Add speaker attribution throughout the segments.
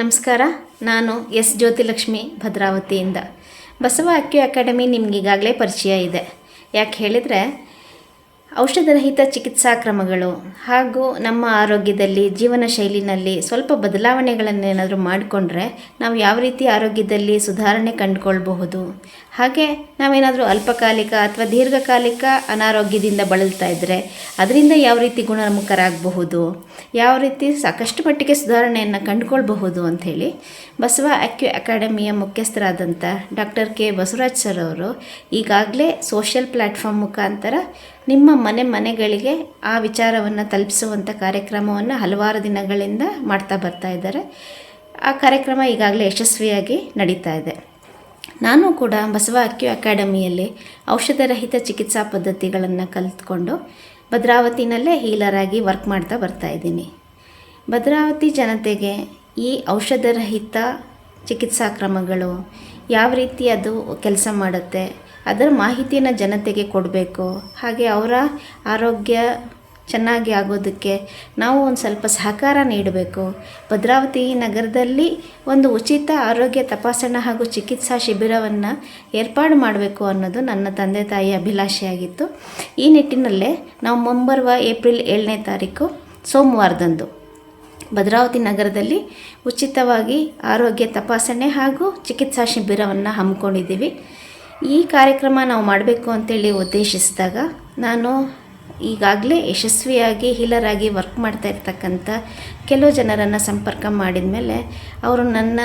Speaker 1: ನಮಸ್ಕಾರ, ನಾನು ಎಸ್. ಜ್ಯೋತಿಲಕ್ಷ್ಮಿ ಭದ್ರಾವತಿಯಿಂದ. ಬಸವ ಅಕ್ಯು ಅಕಾಡೆಮಿ ನಿಮ್ಗೆ ಈಗಾಗಲೇ ಪರಿಚಯ ಇದೆ. ಯಾಕೆ ಹೇಳಿದರೆ, ಔಷಧರಹಿತ ಚಿಕಿತ್ಸಾ ಕ್ರಮಗಳು ಹಾಗೂ ನಮ್ಮ ಆರೋಗ್ಯದಲ್ಲಿ, ಜೀವನ ಶೈಲಿನಲ್ಲಿ ಸ್ವಲ್ಪ ಬದಲಾವಣೆಗಳನ್ನೇನಾದರೂ ಮಾಡಿಕೊಂಡ್ರೆ ನಾವು ಯಾವ ರೀತಿ ಆರೋಗ್ಯದಲ್ಲಿ ಸುಧಾರಣೆ ಕಂಡುಕೊಳ್ಬಹುದು? ಹಾಗೆ ನಾವೇನಾದರೂ ಅಲ್ಪಕಾಲಿಕ ಅಥವಾ ದೀರ್ಘಕಾಲಿಕ ಅನಾರೋಗ್ಯದಿಂದ ಬಳಲ್ತಾ ಇದ್ದರೆ ಅದರಿಂದ ಯಾವ ರೀತಿ ಗುಣಮುಖರಾಗಬಹುದು? ಯಾವ ರೀತಿ ಸಾಕಷ್ಟು ಮಟ್ಟಿಗೆ ಸುಧಾರಣೆಯನ್ನು ಕಂಡುಕೊಳ್ಬಹುದು ಅಂಥೇಳಿ ಬಸವ ಅಕ್ಯು ಅಕಾಡೆಮಿಯ ಮುಖ್ಯಸ್ಥರಾದಂಥ ಡಾಕ್ಟರ್ ಕೆ ಬಸವರಾಜ್ ಸರ್ ಅವರು ಈಗಾಗಲೇ ಸೋಷಿಯಲ್ ಪ್ಲ್ಯಾಟ್ಫಾರ್ಮ್ ಮುಖಾಂತರ ನಿಮ್ಮ ಮನೆ ಮನೆಗಳಿಗೆ ಆ ವಿಚಾರವನ್ನು ತಲುಪಿಸುವಂಥ ಕಾರ್ಯಕ್ರಮವನ್ನು ಹಲವಾರು ದಿನಗಳಿಂದ ಮಾಡ್ತಾ ಬರ್ತಾ ಇದ್ದಾರೆ. ಆ ಕಾರ್ಯಕ್ರಮ ಈಗಾಗಲೇ ಯಶಸ್ವಿಯಾಗಿ ನಡೀತಾ ಇದೆ. ನಾನು ಕೂಡ ಬಸವ ಅಕ್ಯು ಅಕಾಡೆಮಿಯಲ್ಲಿ ಔಷಧರಹಿತ ಚಿಕಿತ್ಸಾ ಪದ್ಧತಿಗಳನ್ನು ಕಲಿತ್ಕೊಂಡು ಭದ್ರಾವತಿನಲ್ಲೇ ಹೀಲರ್ ಆಗಿ ವರ್ಕ್ ಮಾಡ್ತಾ ಬರ್ತಾ ಇದ್ದೀನಿ. ಭದ್ರಾವತಿ ಜನತೆಗೆ ಈ ಔಷಧರಹಿತ ಚಿಕಿತ್ಸಾ ಕ್ರಮಗಳು ಯಾವ ರೀತಿ ಅದು ಕೆಲಸ ಮಾಡುತ್ತೆ, ಅದರ ಮಾಹಿತಿಯನ್ನು ಜನತೆಗೆ ಕೊಡಬೇಕು, ಹಾಗೆ ಅವರ ಆರೋಗ್ಯ ಚೆನ್ನಾಗಿ ಆಗೋದಕ್ಕೆ ನಾವು ಒಂದು ಸ್ವಲ್ಪ ಸಹಕಾರ ನೀಡಬೇಕು. ಭದ್ರಾವತಿ ನಗರದಲ್ಲಿ ಒಂದು ಉಚಿತ ಆರೋಗ್ಯ ತಪಾಸಣಾ ಹಾಗೂ ಚಿಕಿತ್ಸಾ ಶಿಬಿರವನ್ನು ಏರ್ಪಾಡು ಮಾಡಬೇಕು ಅನ್ನೋದು ನನ್ನ ತಂದೆ ತಾಯಿ ಅಭಿಲಾಷೆಯಾಗಿತ್ತು. ಈ ನಿಟ್ಟಿನಲ್ಲೇ ನಾವು ಮುಂಬರುವ ಏಪ್ರಿಲ್ ಏಳನೇ ತಾರೀಕು ಸೋಮವಾರದಂದು ಭದ್ರಾವತಿ ನಗರದಲ್ಲಿ ಉಚಿತವಾಗಿ ಆರೋಗ್ಯ ತಪಾಸಣೆ ಹಾಗೂ ಚಿಕಿತ್ಸಾ ಶಿಬಿರವನ್ನು ಹಮ್ಮಿಕೊಂಡಿದ್ದೀವಿ. ಈ ಕಾರ್ಯಕ್ರಮ ನಾವು ಮಾಡಬೇಕು ಅಂತೇಳಿ ಉದ್ದೇಶಿಸಿದಾಗ ನಾನು ಈಗಾಗಲೇ ಯಶಸ್ವಿಯಾಗಿ ಹೀಲರ್ ಆಗಿ ವರ್ಕ್ ಮಾಡ್ತಾ ಇರ್ತಕ್ಕಂಥ ಕೆಲವು ಜನರನ್ನು ಸಂಪರ್ಕ ಮಾಡಿದ ಮೇಲೆ ಅವರು ನನ್ನ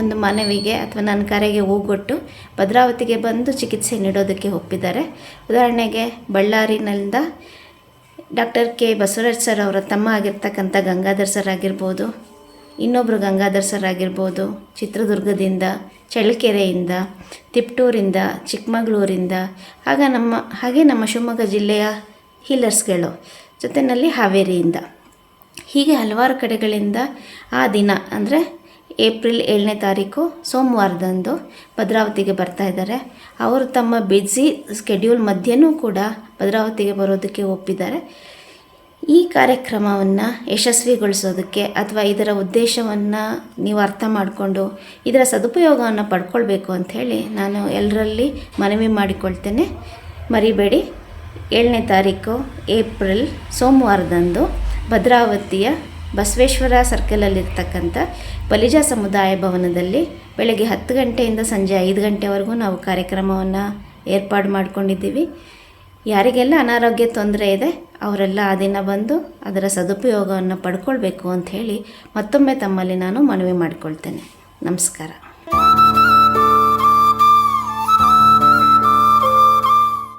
Speaker 1: ಒಂದು ಮನವಿಗೆ ಅಥವಾ ನನ್ನ ಕರೆಗೆ ಹೋಗೊಟ್ಟು ಭದ್ರಾವತಿಗೆ ಬಂದು ಚಿಕಿತ್ಸೆ ನೀಡೋದಕ್ಕೆ ಒಪ್ಪಿದ್ದಾರೆ. ಉದಾಹರಣೆಗೆ ಬಳ್ಳಾರಿನಿಂದ ಡಾಕ್ಟರ್ ಕೆ. ಬಸವರಾಜ್ ಸರ್ ಅವರ ತಮ್ಮ ಆಗಿರ್ತಕ್ಕಂಥ ಗಂಗಾಧರ್ ಸರ್ ಆಗಿರ್ಬೋದು ಇನ್ನೊಬ್ಬರು ಗಂಗಾಧರ್ ಸರ್ ಆಗಿರ್ಬೋದು, ಚಿತ್ರದುರ್ಗದಿಂದ, ಚಳ್ಳಕೆರೆಯಿಂದ, ತಿಪ್ಟೂರಿಂದ, ಚಿಕ್ಕಮಗಳೂರಿಂದ, ಆಗ ನಮ್ಮ, ಹಾಗೆ ನಮ್ಮ ಶಿವಮೊಗ್ಗ ಜಿಲ್ಲೆಯ ಹೀಲರ್ಸ್ಗಳು ಜೊತೆಯಲ್ಲಿ ಹಾವೇರಿಯಿಂದ. ಹೀಗೆ ಹಲವಾರು ಕಡೆಗಳಿಂದ ಆ ದಿನ, ಅಂದರೆ ಏಪ್ರಿಲ್ ಏಳನೇ ತಾರೀಕು ಸೋಮವಾರದಂದು ಭದ್ರಾವತಿಗೆ ಬರ್ತಾ ಇದ್ದಾರೆ. ಅವರು ತಮ್ಮ ಬಿಜಿ ಸ್ಕೆಡ್ಯೂಲ್ ಮಧ್ಯೆನೂ ಕೂಡ ಭದ್ರಾವತಿಗೆ ಬರೋದಕ್ಕೆ ಒಪ್ಪಿದ್ದಾರೆ. ಈ ಕಾರ್ಯಕ್ರಮವನ್ನು ಯಶಸ್ವಿಗೊಳಿಸೋದಕ್ಕೆ ಅಥವಾ ಇದರ ಉದ್ದೇಶವನ್ನು ನೀವು ಅರ್ಥ ಮಾಡಿಕೊಂಡು ಇದರ ಸದುಪಯೋಗವನ್ನು ಪಡ್ಕೊಳ್ಬೇಕು ಅಂಥೇಳಿ ನಾನು ಎಲ್ಲರಲ್ಲಿ ಮನವಿ ಮಾಡಿಕೊಳ್ತೇನೆ. ಮರಿಬೇಡಿ. ಏಳನೇ ತಾರೀಕು ಏಪ್ರಿಲ್ ಸೋಮವಾರದಂದು ಭದ್ರಾವತಿಯ ಬಸವೇಶ್ವರ ಸರ್ಕಲಲ್ಲಿರ್ತಕ್ಕಂಥ ಬಲಿಜ ಸಮುದಾಯ ಭವನದಲ್ಲಿ ಬೆಳಗ್ಗೆ ಹತ್ತು ಗಂಟೆಯಿಂದ ಸಂಜೆ ಐದು ಗಂಟೆವರೆಗೂ ನಾವು ಕಾರ್ಯಕ್ರಮವನ್ನು ಏರ್ಪಾಡು ಮಾಡಿಕೊಂಡಿದ್ದೀವಿ. ಯಾರಿಗೆಲ್ಲ ಅನಾರೋಗ್ಯ ತೊಂದರೆ ಇದೆ, ಅವರೆಲ್ಲ ಆ ದಿನ ಬಂದು ಅದರ ಸದುಪಯೋಗವನ್ನು ಪಡ್ಕೊಳ್ಬೇಕು ಅಂಥೇಳಿ ಮತ್ತೊಮ್ಮೆ ತಮ್ಮಲ್ಲಿ ನಾನು ಮನವಿ ಮಾಡಿಕೊಳ್ತೇನೆ. ನಮಸ್ಕಾರ.